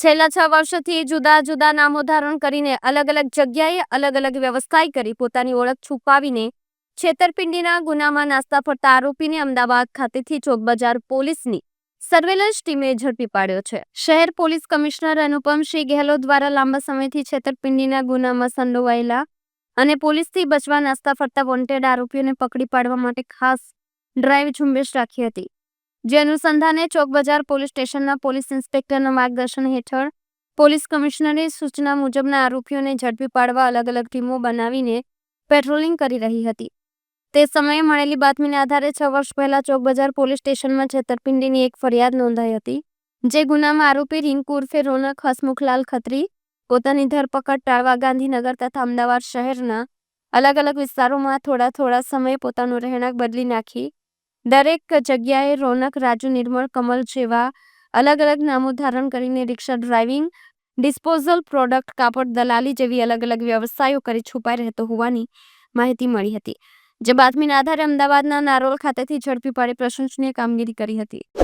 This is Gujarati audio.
છેલ્લા છ વર્ષથી જુદા જુદા નામો ધારણ કરીને અલગ અલગ જગ્યાએ અલગ અલગ વ્યવસાય કરી પોતાની ઓળખ છુપાવીને છેતરપિંડીના ગુનામાં નાસ્તા ફરતા આરોપીને અમદાવાદ ખાતેથી ચોકબજાર પોલીસની સર્વેલન્સ ટીમે ઝડપી પાડ્યો છે. શહેર પોલીસ કમિશનર અનુપમસિંહ ગેહલોત દ્વારા લાંબા સમયથી છેતરપિંડીના ગુનામાં સંડોવાયેલા અને પોલીસથી બચવા નાસ્તા ફરતા વોન્ટેડ આરોપીઓને પકડી પાડવા માટે ખાસ ડ્રાઈવ ઝુંબેશ રાખી હતી. જે અનુસંધાને ચોકબજાર પોલીસ સ્ટેશનના પોલીસ ઇન્સ્પેક્ટરના માર્ગદર્શન હેઠળ પોલીસ કમિશનરની સૂચના મુજબના આરોપીઓને ઝડપી પાડવા અલગ અલગ ટીમો બનાવીને પેટ્રોલિંગ કરી રહી હતી. તે સમયે મળેલી બાતમીના આધારે છ વર્ષ પહેલા ચોકબજાર પોલીસ સ્ટેશનમાં છેતરપિંડીની એક ફરિયાદ નોંધાઈ હતી, જે ગુનામાં આરોપી રિંકુ ઉર્ફે રોનક હસમુખલાલ ખત્રી, પોતાની ધરપકડ ટાળવા ગાંધીનગર તથા અમદાવાદ શહેરના અલગ અલગ વિસ્તારોમાં થોડા થોડા સમયે પોતાનું રહેણાંક બદલી નાખી દરેક જગ્યાએ રોનક, રાજુ, નિર્મળ, કમલ જેવા અલગ અલગ નામો ધારણ કરીને રિક્ષા ડ્રાઇવિંગ, ડિસ્પોઝલ પ્રોડક્ટ, કાપડ દલાલી જેવી અલગ અલગ વ્યવસાયો કરી છુપાઈ રહેતો હોવાની માહિતી મળી હતી. જે બાતમીના આધારે અમદાવાદના નારોલ ખાતેથી ઝડપી પાડી પ્રશંસનીય કામગીરી કરી હતી.